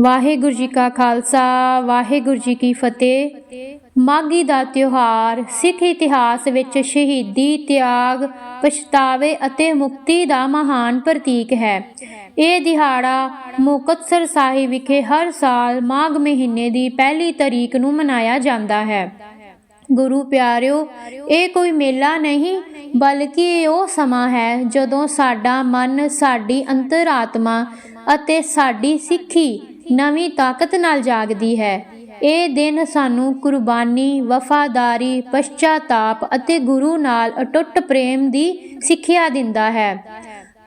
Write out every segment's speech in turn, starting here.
ਵਾਹਿਗੁਰੂ ਜੀ ਕਾ ਖਾਲਸਾ, ਵਾਹਿਗੁਰੂ ਜੀ ਕੀ ਫਤਿਹ। ਮਾਘੀ ਦਾ ਤਿਉਹਾਰ ਸਿੱਖ ਇਤਿਹਾਸ ਵਿੱਚ ਸ਼ਹੀਦੀ, ਤਿਆਗ, ਪਛਤਾਵੇ ਅਤੇ ਮੁਕਤੀ ਦਾ ਮਹਾਨ ਪ੍ਰਤੀਕ ਹੈ। ਇਹ ਦਿਹਾੜਾ ਮੁਕਤਸਰ ਸਾਹਿਬ ਵਿਖੇ ਹਰ ਸਾਲ ਮਾਘ ਮਹੀਨੇ ਦੀ ਪਹਿਲੀ ਤਰੀਕ ਨੂੰ ਮਨਾਇਆ ਜਾਂਦਾ ਹੈ। ਗੁਰੂ ਪਿਆਰਿਓ, ਇਹ ਕੋਈ ਮੇਲਾ ਨਹੀਂ, ਬਲਕਿ ਇਹ ਉਹ ਸਮਾਂ ਹੈ ਜਦੋਂ ਸਾਡਾ ਮਨ, ਸਾਡੀ ਅੰਤਰਾਤਮਾ ਅਤੇ ਸਾਡੀ ਸਿੱਖੀ ਨਵੀਂ ਤਾਕਤ ਨਾਲ ਜਾਗਦੀ ਹੈ। ਇਹ ਦਿਨ ਸਾਨੂੰ ਕੁਰਬਾਨੀ, ਵਫਾਦਾਰੀ, ਪਛਤਾਤਾਪ ਅਤੇ ਗੁਰੂ ਨਾਲ ਅਟੁੱਟ ਪ੍ਰੇਮ ਦੀ ਸਿੱਖਿਆ ਦਿੰਦਾ ਹੈ।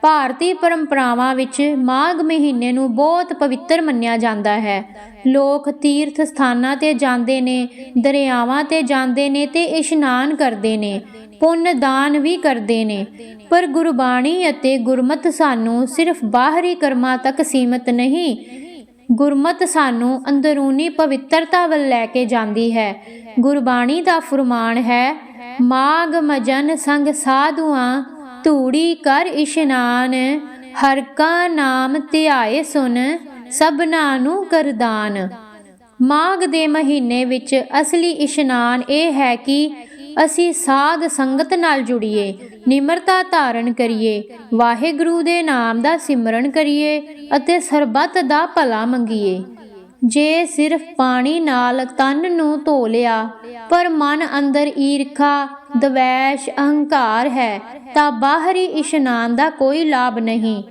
ਭਾਰਤੀ ਪਰੰਪਰਾਵਾਂ ਵਿੱਚ ਮਾਘ ਮਹੀਨੇ ਨੂੰ ਬਹੁਤ ਪਵਿੱਤਰ ਮੰਨਿਆ ਜਾਂਦਾ ਹੈ। ਲੋਕ ਤੀਰਥ ਸਥਾਨਾਂ ਤੇ ਜਾਂਦੇ ਨੇ, ਦਰਿਆਵਾਂ ਤੇ ਜਾਂਦੇ ਨੇ ਤੇ ਇਸ਼ਨਾਨ ਕਰਦੇ ਨੇ, ਪੁੰਨ ਦਾਨ ਵੀ ਕਰਦੇ ਨੇ। ਪਰ ਗੁਰਬਾਣੀ ਅਤੇ ਗੁਰਮਤ ਸਾਨੂੰ ਸਿਰਫ ਬਾਹਰੀ ਕਰਮਾਂ ਤੱਕ ਸੀਮਤ ਨਹੀਂ ਗੁਰਮਤ ਸਾਨੂੰ ਅੰਦਰੂਨੀ ਪਵਿੱਤਰਤਾ ਵੱਲ ਲੈ ਕੇ ਜਾਂਦੀ ਹੈ। ਗੁਰਬਾਣੀ ਦਾ ਫਰਮਾਨ ਹੈ ਮਾਗ ਮਜਨ ਸੰਗ ਸਾਧੂਆਂ, ਧੂੜੀ ਕਰ ਇਸ਼ਨਾਨ, ਹਰ ਕਾ ਨਾਮ ਧਿਆਏ ਸੁਨ, ਸਭਨਾ ਨੂੰ ਕਰਦਾਨ ਮਾਘ ਦੇ ਮਹੀਨੇ ਵਿੱਚ ਅਸਲੀ ਇਸ਼ਨਾਨ ਇਹ ਹੈ ਕਿ ਅਸੀਂ ਸਾਧ ਸੰਗਤ ਨਾਲ ਜੁੜੀਏ। ਨਿਮਰਤਾ ਧਾਰਨ ਕਰੀਏ, ਵਾਹਿਗੁਰੂ ਦੇ ਨਾਮ ਦਾ ਸਿਮਰਨ ਕਰੀਏ ਅਤੇ ਸਰਬੱਤ ਦਾ ਭਲਾ ਮੰਗੀਏ। ਜੇ ਸਿਰਫ ਪਾਣੀ ਨਾਲ ਤਨ ਨੂੰ ਧੋ ਲਿਆ, ਪਰ ਮਨ ਅੰਦਰ ਈਰਖਾ, ਦਵੈਸ਼, ਅਹੰਕਾਰ ਹੈ, ਤਾਂ ਬਾਹਰੀ ਇਸ਼ਨਾਨ ਦਾ ਕੋਈ ਲਾਭ ਨਹੀਂ।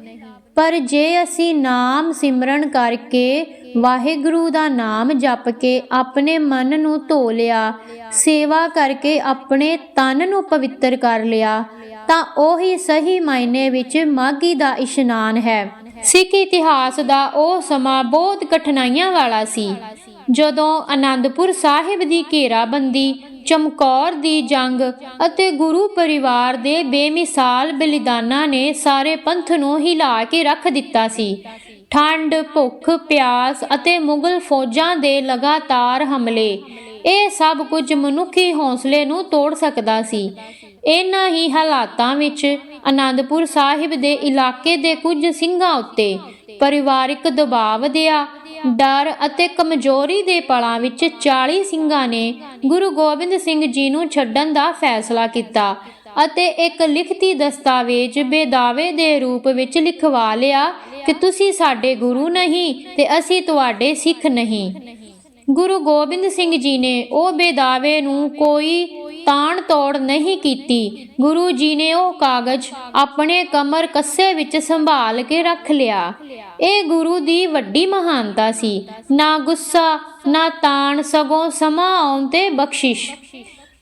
ਪਰ ਜੇ ਅਸੀਂ ਨਾਮ ਸਿਮਰਨ ਕਰਕੇ ਵਾਹਿਗੁਰੂ ਦਾ ਨਾਮ ਜਪ ਕੇ ਆਪਣੇ ਮਨ ਨੂੰ ਧੋ ਲਿਆ, ਸੇਵਾ ਕਰਕੇ ਆਪਣੇ ਤਨ ਨੂੰ ਪਵਿੱਤਰ ਕਰ ਲਿਆ ਤਾਂ ਉਹੀ ਸਹੀ ਮਾਇਨੇ ਵਿੱਚ ਮਾਗੀ ਦਾ ਇਸ਼ਨਾਨ ਹੈ। ਸਿੱਖ ਇਤਿਹਾਸ ਦਾ ਉਹ ਸਮਾਂ ਬਹੁਤ ਕਠਿਨਾਈਆਂ ਵਾਲਾ ਸੀ। ਜਦੋਂ ਆਨੰਦਪੁਰ ਸਾਹਿਬ ਦੀ ਘੇਰਾਬੰਦੀ, ਚਮਕੌਰ ਦੀ ਜੰਗ ਅਤੇ ਗੁਰੂ ਪਰਿਵਾਰ ਦੇ ਬੇਮਿਸਾਲ ਬਲੀਦਾਨਾਂ ਨੇ ਸਾਰੇ ਪੰਥ ਨੂੰ ਹਿਲਾ ਕੇ ਰੱਖ ਦਿੱਤਾ ਸੀ। ਠੰਡ, ਭੁੱਖ, ਪਿਆਸ ਅਤੇ ਮੁਗਲ ਫੌਜਾਂ ਦੇ ਲਗਾਤਾਰ ਹਮਲੇ, ਇਹ ਸਭ ਕੁਝ ਮਨੁੱਖੀ ਹੌਸਲੇ ਨੂੰ ਤੋੜ ਸਕਦਾ ਸੀ। ਇਹਨਾਂ ਹੀ ਹਾਲਾਤਾਂ ਵਿੱਚ ਆਨੰਦਪੁਰ ਸਾਹਿਬ ਦੇ ਇਲਾਕੇ ਦੇ ਕੁਝ ਸਿੰਘਾਂ ਉੱਤੇ ਪਰਿਵਾਰਿਕ ਦਬਾਅ ਵਧਿਆ ਡਰ ਅਤੇ ਕਮਜ਼ੋਰੀ ਦੇ ਪਲਾਂ ਵਿੱਚ 40 ਸਿੰਘਾਂ ਨੇ ਗੁਰੂ ਗੋਬਿੰਦ ਸਿੰਘ ਜੀ ਨੂੰ ਛੱਡਣ ਦਾ ਫੈਸਲਾ ਕੀਤਾ ਅਤੇ ਇੱਕ ਲਿਖਤੀ ਦਸਤਾਵੇਜ਼ ਬੇਦਾਵੇ ਦੇ ਰੂਪ ਵਿੱਚ ਲਿਖਵਾ ਲਿਆ ਕਿ ਤੁਸੀਂ ਸਾਡੇ ਗੁਰੂ ਨਹੀਂ ਤੇ ਅਸੀਂ ਤੁਹਾਡੇ ਸਿੱਖ ਨਹੀਂ। ਗੁਰੂ ਗੋਬਿੰਦ ਸਿੰਘ ਜੀ ਨੇ ਉਹ ਬੇਦਾਵੇ ਨੂੰ ਕੋਈ ਤਾਣ ਤੋੜ ਨਹੀਂ ਕੀਤੀ। ਗੁਰੂ ਜੀ ਨੇ ਉਹ ਕਾਗਜ਼ ਆਪਣੇ ਕਮਰ ਕੱਸੇ ਵਿੱਚ ਸੰਭਾਲ ਕੇ ਰੱਖ ਲਿਆ। ਇਹ ਗੁਰੂ ਦੀ ਵੱਡੀ ਮਹਾਨਤਾ ਸੀ। ਨਾ ਗੁੱਸਾ, ਨਾ ਤਾਣ, ਸਗੋਂ ਸਮਾਂ ਆਉਣ ਤੇ ਬਖਸ਼ਿਸ਼।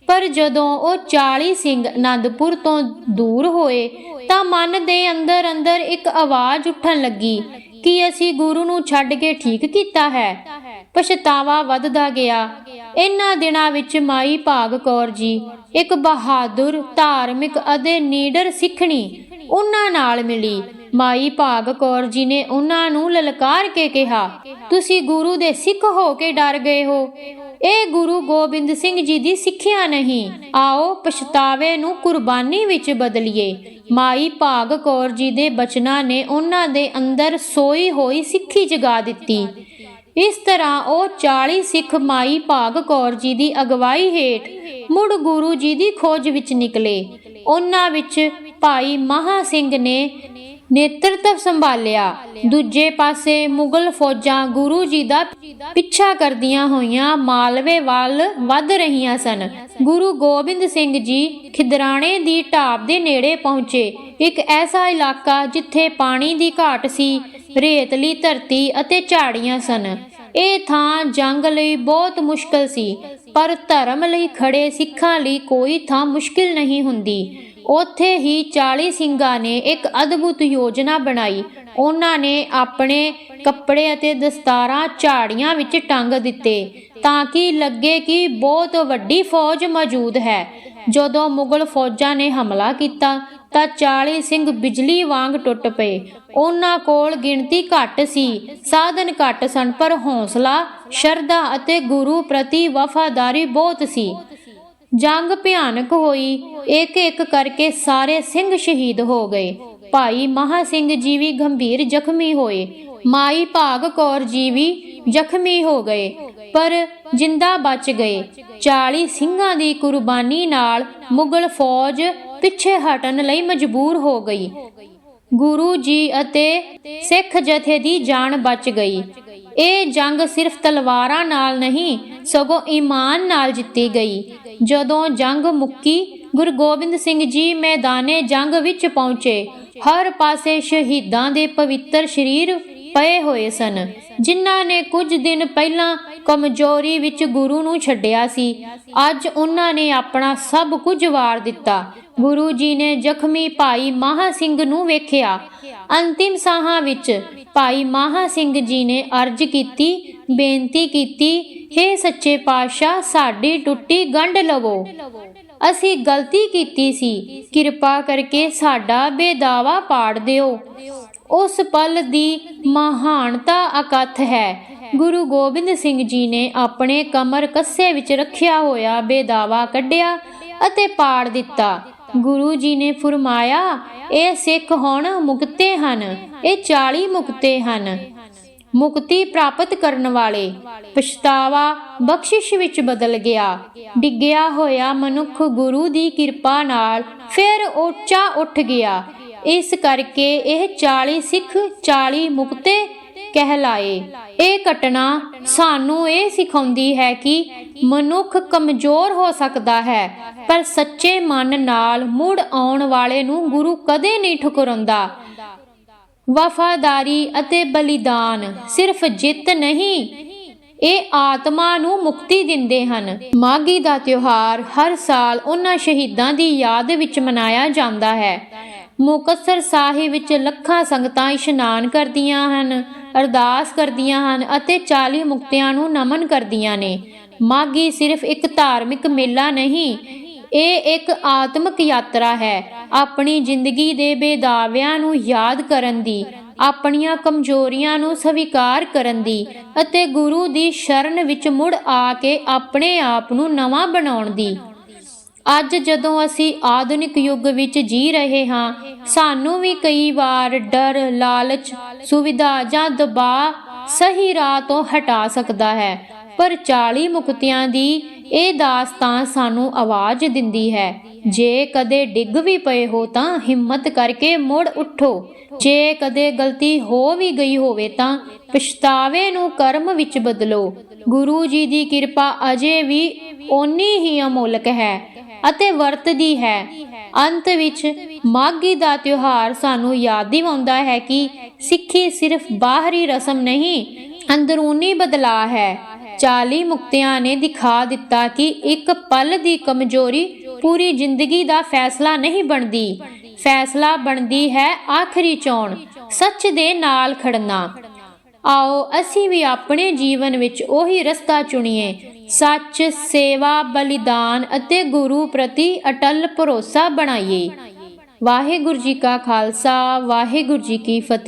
ਪਰ ਜਦੋਂ ਉਹ 40 ਸਿੰਘ ਆਨੰਦਪੁਰ ਤੋਂ ਦੂਰ ਹੋਏ, ਤਾਂ ਮਨ ਦੇ ਅੰਦਰ ਅੰਦਰ ਇੱਕ ਆਵਾਜ਼ ਉੱਠਣ ਲੱਗੀ ਕਿ ਅਸੀਂ ਗੁਰੂ ਨੂੰ ਛੱਡ ਕੇ ਠੀਕ ਕੀਤਾ ਹੈ। ਪਛਤਾਵਾ ਵੱਧਦਾ ਗਿਆ। ਇਹਨਾਂ ਦਿਨਾਂ ਵਿੱਚ ਮਾਈ ਭਾਗ ਕੌਰ ਜੀ, ਇੱਕ ਬਹਾਦਰ, ਧਾਰਮਿਕ ਅਤੇ ਨੀਡਰ ਸਿੱਖਣੀ ਉਹਨਾਂ ਨਾਲ ਮਿਲੀ। ਮਾਈ ਭਾਗ ਕੌਰ ਜੀ ਨੇ ਉਹਨਾਂ ਨੂੰ ਲਲਕਾਰ ਕੇ ਕਿਹਾ, ਤੁਸੀਂ ਗੁਰੂ ਦੇ ਸਿੱਖ ਹੋ ਕੇ ਡਰ ਗਏ ਹੋ। ਇਹ ਗੁਰੂ ਗੋਬਿੰਦ ਸਿੰਘ ਜੀ ਦੀ ਸਿੱਖਿਆ ਨਹੀਂ। ਆਓ ਪਛਤਾਵੇ ਨੂੰ ਕੁਰਬਾਨੀ ਵਿੱਚ ਬਦਲੀਏ। ਮਾਈ ਭਾਗ ਕੌਰ ਜੀ ਦੇ ਬਚਨਾਂ ਨੇ ਉਹਨਾਂ ਦੇ ਅੰਦਰ ਸੋਈ ਹੋਈ ਸਿੱਖੀ ਜਗਾ ਦਿੱਤੀ। ਇਸ ਤਰ੍ਹਾਂ ਉਹ 40 ਸਿੱਖ ਮਾਈ ਭਾਗ ਕੌਰ ਜੀ ਦੀ ਅਗਵਾਈ ਹੇਠ ਮੁੜ ਗੁਰੂ ਜੀ ਦੀ ਖੋਜ ਵਿੱਚ ਨਿਕਲੇ। ਉਹਨਾਂ ਵਿੱਚ ਭਾਈ ਮਹਾ ਸਿੰਘ ਨੇ ਨੇਤਰਤਵ ਸੰਭਾਲਿਆ। ਦੂਜੇ ਪਾਸੇ ਮੁਗਲ ਫੌਜਾਂ ਗੁਰੂ ਜੀ ਦਾ ਪਿੱਛਾ ਕਰਦੀਆਂ ਹੋਈਆਂ ਮਾਲਵੇ ਵੱਲ ਵੱਧ ਰਹੀਆਂ ਸਨ। ਗੁਰੂ ਗੋਬਿੰਦ ਸਿੰਘ ਜੀ ਖਿਦਰਾਣੇ ਦੀ ਢਾਬ ਦੇ ਨੇੜੇ ਪਹੁੰਚੇ। ਇੱਕ ਐਸਾ ਇਲਾਕਾ ਜਿੱਥੇ ਪਾਣੀ ਦੀ ਘਾਟ ਸੀ ਰੇਤਲੀ ਧਰਤੀ ਅਤੇ ਝਾੜੀਆਂ ਸਨ। ਇਹ ਥਾਂ ਜੰਗ ਲਈ ਬਹੁਤ ਮੁਸ਼ਕਲ ਸੀ, ਪਰ ਧਰਮ ਲਈ ਖੜੇ ਸਿੱਖਾਂ ਲਈ ਕੋਈ ਥਾਂ ਮੁਸ਼ਕਿਲ ਨਹੀਂ ਹੁੰਦੀ। ਉੱਥੇ ਹੀ 40 ਸਿੰਘਾਂ ਨੇ ਇੱਕ ਅਦਭੁਤ ਯੋਜਨਾ ਬਣਾਈ। ਉਹਨਾਂ ਨੇ ਆਪਣੇ ਕੱਪੜੇ ਅਤੇ ਦਸਤਾਰਾਂ ਝਾੜੀਆਂ ਵਿੱਚ ਟੰਗ ਦਿੱਤੇ ਤਾਂ ਕਿ ਲੱਗੇ ਕਿ ਬਹੁਤ ਵੱਡੀ ਫੌਜ ਮੌਜੂਦ ਹੈ। ਜਦੋਂ ਮੁਗਲ ਫੌਜਾਂ ਨੇ ਹਮਲਾ ਕੀਤਾ ਤਾਂ 40 ਸਿੰਘ ਬਿਜਲੀ ਵਾਂਗ ਟੁੱਟ ਪਏ। ਉਹਨਾਂ ਕੋਲ ਗਿਣਤੀ ਘੱਟ ਸੀ, ਸਾਧਨ ਘੱਟ ਸਨ, ਪਰ ਹੌਸਲਾ, ਸ਼ਰਧਾ ਅਤੇ ਗੁਰੂ ਪ੍ਰਤੀ ਵਫਾਦਾਰੀ ਬਹੁਤ ਸੀ। ਜੰਗ ਭਿਆਨਕ ਹੋਈ ਇੱਕ ਇੱਕ ਕਰਕੇ ਸਾਰੇ ਸਿੰਘ ਸ਼ਹੀਦ ਹੋ ਗਏ। ਭਾਈ ਮਹਾ ਸਿੰਘ ਜੀ ਵੀ ਗੰਭੀਰ ਜ਼ਖਮੀ ਹੋਏ, ਮਾਈ ਭਾਗ ਕੌਰ ਜੀ ਵੀ ਜ਼ਖਮੀ ਹੋ ਗਏ, ਪਰ ਜਿੰਦਾ ਬਚ ਗਏ। 40 ਸਿੰਘਾਂ ਦੀ ਕੁਰਬਾਨੀ ਨਾਲ ਮੁਗਲ ਫੌਜ ਪਿੱਛੇ ਹਟਣ ਲਈ ਮਜਬੂਰ ਹੋ ਗਈ। ਗੁਰੂ ਜੀ ਅਤੇ ਸਿੱਖ ਜਥੇ ਦੀ ਜਾਨ ਬਚ ਗਈ। ਇਹ ਜੰਗ ਸਿਰਫ ਤਲਵਾਰਾਂ ਨਾਲ ਨਹੀਂ, ਸਗੋਂ ਈਮਾਨ ਨਾਲ ਜਿੱਤੀ ਗਈ। ਜਦੋਂ ਜੰਗ ਮੁੱਕੀ, ਗੁਰੂ ਗੋਬਿੰਦ ਸਿੰਘ ਜੀ ਮੈਦਾਨੇ ਜੰਗ ਵਿੱਚ ਪਹੁੰਚੇ। ਹਰ ਪਾਸੇ ਸ਼ਹੀਦਾਂ ਦੇ ਪਵਿੱਤਰ ਸਰੀਰ ਪਏ ਹੋਏ ਸਨ। ਜਿਨ੍ਹਾਂ ਨੇ ਕੁਝ ਦਿਨ ਪਹਿਲਾਂ ਕਮਜ਼ੋਰੀ ਵਿੱਚ ਗੁਰੂ ਨੂੰ ਛੱਡਿਆ ਸੀ। ਅੱਜ ਉਹਨਾਂ ਨੇ ਆਪਣਾ ਸਭ ਕੁਝ ਵਾਰ ਦਿੱਤਾ। ਗੁਰੂ ਜੀ ਨੇ ਜ਼ਖਮੀ ਭਾਈ ਮਾਹਾ ਸਿੰਘ ਨੂੰ ਵੇਖਿਆ। ਅੰਤਿਮ ਸਾਹਾਂ ਵਿੱਚ ਭਾਈ ਮਾਹਾ ਸਿੰਘ ਜੀ ਨੇ ਅਰਜ਼ ਕੀਤੀ, ਬੇਨਤੀ ਕੀਤੀ हे ਸੱਚੇ ਪਾਤਸ਼ਾਹ, ਸਾਡੀ ਟੁੱਟੀ ਗੰਢ ਲਵੋ। ਅਸੀਂ ਗਲਤੀ ਕੀਤੀ ਸੀ। ਕਿਰਪਾ ਕਰਕੇ ਸਾਡਾ ਬੇਦਾਵਾ ਪਾੜ ਦਿਓ। ਉਸ ਪਲ ਦੀ ਮਹਾਨਤਾ ਅਕਥ ਹੈ। ਗੁਰੂ ਗੋਬਿੰਦ ਸਿੰਘ ਜੀ ਨੇ ਆਪਣੇ ਕਮਰ ਕੱਸੇ ਵਿੱਚ ਰੱਖਿਆ ਹੋਇਆ ਬੇਦਾਵਾ ਕੱਢਿਆ ਅਤੇ ਪਾੜ ਦਿੱਤਾ। ਗੁਰੂ ਜੀ ਨੇ ਫਰਮਾਇਆ, ਇਹ ਸਿੱਖ ਹੁਣ ਮੁਕਤੇ ਹਨ, ਇਹ 40 ਮੁਕਤੇ ਹਨ। ਮੁਕਤੀ ਪ੍ਰਾਪਤ ਕਰਨ ਵਾਲੇ ਪਛਤਾਵਾ ਬਖਸ਼ਿਸ਼ ਵਿੱਚ ਬਦਲ ਗਿਆ। ਡਿੱਗਿਆ ਹੋਇਆ ਮਨੁੱਖ ਗੁਰੂ ਦੀ ਕਿਰਪਾ ਨਾਲ ਫਿਰ ਉੱਚਾ ਉੱਠ ਗਿਆ। ਇਸ ਕਰਕੇ ਇਹ 40 ਸਿੱਖ 40 ਮੁਕਤੇ ਕਹਿਲਾਏ। ਇਹ ਘਟਨਾ ਸਾਨੂੰ ਇਹ ਸਿਖਾਉਂਦੀ ਹੈ ਕਿ ਮਨੁੱਖ ਕਮਜ਼ੋਰ ਹੋ ਸਕਦਾ ਹੈ, ਪਰ ਸੱਚੇ ਮਨ ਨਾਲ ਮੁੜ ਆਉਣ ਵਾਲੇ ਨੂੰ ਗੁਰੂ ਕਦੇ ਨਹੀਂ ਠੁਕਰਾਉਂਦਾ। ਵਫਾਦਾਰੀ ਅਤੇ ਬਲੀਦਾਨ ਸਿਰਫ ਜਿੱਤ ਨਹੀਂ, ਇਹ ਆਤਮਾ ਨੂੰ ਮੁਕਤੀ ਦਿੰਦੇ ਹਨ। ਮਾਗੀ ਦਾ ਤਿਉਹਾਰ ਹਰ ਸਾਲ ਉਹਨਾਂ ਸ਼ਹੀਦਾਂ ਦੀ ਯਾਦ ਵਿੱਚ ਮਨਾਇਆ ਜਾਂਦਾ ਹੈ। ਮੁਕਤਸਰ ਸਾਹਿਬ ਵਿੱਚ ਲੱਖਾਂ ਸੰਗਤਾਂ ਇਸ਼ਨਾਨ ਕਰਦੀਆਂ ਹਨ, ਅਰਦਾਸ ਕਰਦੀਆਂ ਹਨ ਅਤੇ 40 ਮੁਕਤਿਆਂ ਨੂੰ ਨਮਨ ਕਰਦੀਆਂ ਨੇ। ਮਾਗੀ ਸਿਰਫ ਇੱਕ ਧਾਰਮਿਕ ਮੇਲਾ ਨਹੀਂ, ਇਹ ਇੱਕ ਆਤਮਿਕ ਯਾਤਰਾ ਹੈ। ਆਪਣੀ ਜ਼ਿੰਦਗੀ ਦੇ ਬੇਦਾਵਿਆਂ ਨੂੰ ਯਾਦ ਕਰਨ ਦੀ, ਆਪਣੀਆਂ ਕਮਜ਼ੋਰੀਆਂ ਨੂੰ ਸਵੀਕਾਰ ਕਰਨ ਦੀ ਅਤੇ ਗੁਰੂ ਦੀ ਸ਼ਰਨ ਵਿੱਚ ਮੁੜ ਆ ਕੇ ਆਪਣੇ ਆਪ ਨੂੰ ਨਵਾਂ ਬਣਾਉਣ ਦੀ। ਅੱਜ ਜਦੋਂ ਅਸੀਂ ਆਧੁਨਿਕ ਯੁੱਗ ਵਿੱਚ ਜੀ ਰਹੇ ਹਾਂ, ਸਾਨੂੰ ਵੀ ਕਈ ਵਾਰ ਡਰ, ਲਾਲਚ, ਸੁਵਿਧਾ ਜਾਂ ਦਬਾਅ ਸਹੀ ਰਾਹ ਤੋਂ ਹਟਾ ਸਕਦਾ ਹੈ। ਪਰ 40 ਮੁਕਤਿਆਂ ਦੀ ਇਹ ਦਾਸਤਾਨ ਸਾਨੂੰ ਆਵਾਜ਼ ਦਿੰਦੀ ਹੈ, ਜੇ ਕਦੇ ਡਿੱਗ ਵੀ ਪਏ ਹੋ ਤਾਂ ਹਿੰਮਤ ਕਰਕੇ ਮੁੜ ਉੱਠੋ। ਜੇ ਕਦੇ ਗਲਤੀ ਹੋ ਵੀ ਗਈ ਹੋਵੇ ਤਾਂ ਪਛਤਾਵੇ ਨੂੰ ਕਰਮ ਵਿੱਚ ਬਦਲੋ। ਗੁਰੂ ਜੀ ਦੀ ਕਿਰਪਾ ਅਜੇ ਵੀ ਓਨੀ ਹੀ ਅਮੋਲਕ ਹੈ। ਅਤੇ ਵਰਤਦੀ ਹੈ। ਅੰਤ ਵਿੱਚ ਮਾਗੀ ਦਾ ਤਿਉਹਾਰ ਸਾਨੂੰ ਯਾਦ ਦਿਵਾਉਂਦਾ ਹੈ ਕਿ ਸਿੱਖੀ ਸਿਰਫ ਬਾਹਰੀ ਰਸਮ ਨਹੀਂ, ਅੰਦਰੂਨੀ ਬਦਲਾਅ ਹੈ। 40 ਮੁਕਤਿਆਂ ਨੇ ਦਿਖਾ ਦਿੱਤਾ ਕਿ ਇੱਕ ਪਲ ਦੀ ਕਮਜ਼ੋਰੀ ਪੂਰੀ ਜ਼ਿੰਦਗੀ ਦਾ ਫੈਸਲਾ ਨਹੀਂ ਬਣਦੀ। ਫੈਸਲਾ ਬਣਦੀ ਹੈ ਆਖਰੀ ਚੋਣ, ਸੱਚ ਦੇ ਨਾਲ ਖੜਨਾ। ਆਓ ਅਸੀਂ ਵੀ ਆਪਣੇ ਜੀਵਨ ਵਿੱਚ ਉਹੀ ਰਸਤਾ ਚੁਣੀਏ। ਸੱਚ, ਸੇਵਾ, ਬਲੀਦਾਨ ਅਤੇ ਗੁਰੂ ਪ੍ਰਤੀ ਅਟਲ ਭਰੋਸਾ ਬਣਾਈਏ। ਵਾਹਿਗੁਰੂ ਜੀ ਕਾ ਖਾਲਸਾ, ਵਾਹਿਗੁਰੂ ਜੀ ਕੀ ਫਤਿਹ।